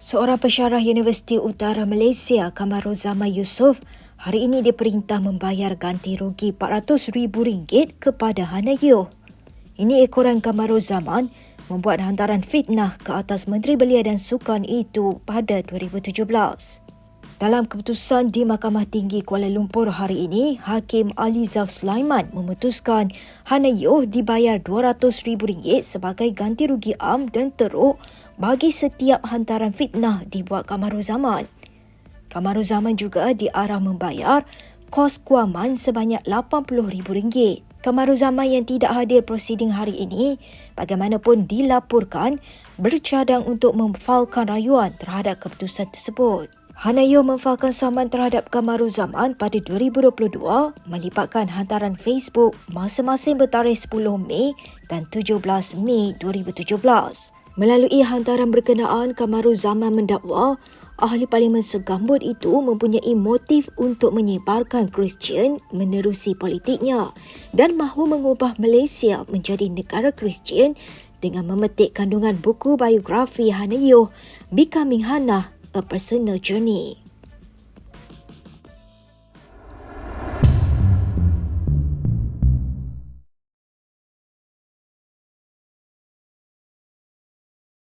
Seorang pensyarah Universiti Utara Malaysia, Kamaruzama Yusof, hari ini diperintah membayar ganti rugi RM400,000 kepada Hana Yuh. Ini ekoran Kamaruzaman membuat hantaran fitnah ke atas Menteri Belia dan Sukan itu pada 2017. Dalam keputusan di Mahkamah Tinggi Kuala Lumpur hari ini, Hakim Ali Zaf Sulaiman memutuskan Hana Yoh dibayar RM200,000 sebagai ganti rugi am dan teruk bagi setiap hantaran fitnah dibuat Kamaruzaman. Kamaruzaman juga diarah membayar kos kuaman sebanyak RM80,000. Kamaruzaman yang tidak hadir prosiding hari ini bagaimanapun dilaporkan bercadang untuk memfalkan rayuan terhadap keputusan tersebut. Hanayo memfalkan saman terhadap Kamaruzaman pada 2022 melibatkan hantaran Facebook masing-masing bertarikh 10 Mei dan 17 Mei 2017. Melalui hantaran berkenaan, Kamaruzaman mendakwa ahli parlimen segambut itu mempunyai motif untuk menyebarkan Kristian menerusi politiknya dan mahu mengubah Malaysia menjadi negara Kristian dengan memetik kandungan buku biografi Hanayo Becoming Hannah A Personal Journey.